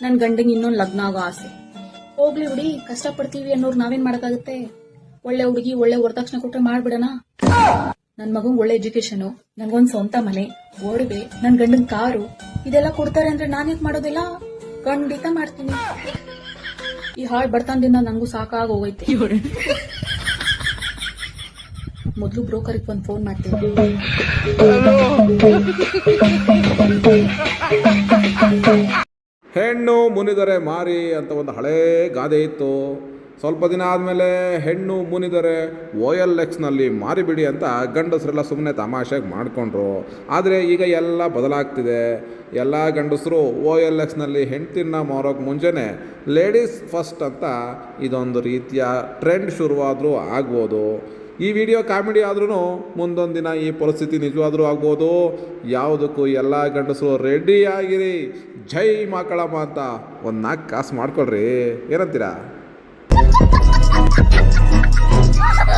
ನನ್ ಗಂಡಂಗೆ ಇನ್ನೊಂದ್ ಲಗ್ನ ಆಗೋ ಆಸೆ. ಹೋಗ್ಲಿ ಬಿಡಿ ಕಷ್ಟಪಡ್ತೀವಿ ಅನ್ನೋರು ನಾವೇನ್ ಮಾಡಕ್ಕಾಗುತ್ತೆ? ಒಳ್ಳೆ ಹುಡುಗಿ, ಒಳ್ಳೆ ವರದಕ್ಷಿಣೆ ಕೊಟ್ರೆ ಮಾಡ್ಬಿಡಣ? ನನ್ ಮಗಂಗ್ ಒಳ್ಳೆ ಎಜುಕೇಶನ್ ನಂಗೊಂದ್ ಸ್ವಂತ ಮನೆ ಒಡವೆ ನನ್ ಗಂಡನ್ ಕಾರು, ಇದೆಲ್ಲ ಕೊಡ್ತಾರೆ ಅಂದ್ರೆ ನಾನೇಕ್ ಮಾಡೋದಿಲ್ಲ? ಖಂಡಿತ ಮಾಡ್ತೀನಿ. ಈ ಹಾಳ್ ಬಡತನದಿಂದ ನಂಗೂ ಸಾಕಾಗ ಹೋಗೈತೆ. ಮೊದ್ಲು ಬ್ರೋಕರ್ಗೆ ಒಂದು ಫೋನ್ ಮಾಡ್ತೀನಿ. ಹೆಣ್ಣು ಮುನಿದರೆ ಮಾರಿ ಅಂತ ಒಂದು ಹಳೇ ಗಾದೆ ಇತ್ತು. ಸ್ವಲ್ಪ ದಿನ ಆದಮೇಲೆ ಹೆಣ್ಣು ಮುನಿದರೆ ಓ ಎಲ್ ಎಕ್ಸ್ನಲ್ಲಿ ಮಾರಿಬಿಡಿ ಅಂತ ಗಂಡಸರೆಲ್ಲ ಸುಮ್ಮನೆ ತಮಾಷೆಗೆ ಮಾಡಿಕೊಂಡ್ರು. ಆದರೆ ಈಗ ಎಲ್ಲ ಬದಲಾಗ್ತಿದೆ. ಎಲ್ಲ ಗಂಡಸರು ಓ ಎಲ್ ಎಕ್ಸ್ನಲ್ಲಿ ಹೆಂಡ್ತಿನ ಮಾರೋಕ್ಕೆ ಮುಂಚೆನೇ ಲೇಡೀಸ್ ಫಸ್ಟ್ ಅಂತ ಇದೊಂದು ರೀತಿಯ ಟ್ರೆಂಡ್ ಶುರುವಾದರೂ ಆಗ್ಬೋದು. ಈ ವಿಡಿಯೋ ಕಾಮಿಡಿ ಆದ್ರೂ ಮುಂದೊಂದು ದಿನ ಈ ಪರಿಸ್ಥಿತಿ ನಿಜವಾದರೂ ಆಗ್ಬೋದು. ಯಾವುದಕ್ಕೂ ಎಲ್ಲ ಗಂಡಸರು ರೆಡಿ ಆಗಿರಿ. ಜೈ ಮಾಕಳಮ್ಮ ಅಂತ ಒಂದು ನಾಲ್ಕು ಕಾಸು ಮಾಡ್ಕೊಳ್ರಿ. ಏನಂತೀರಾ?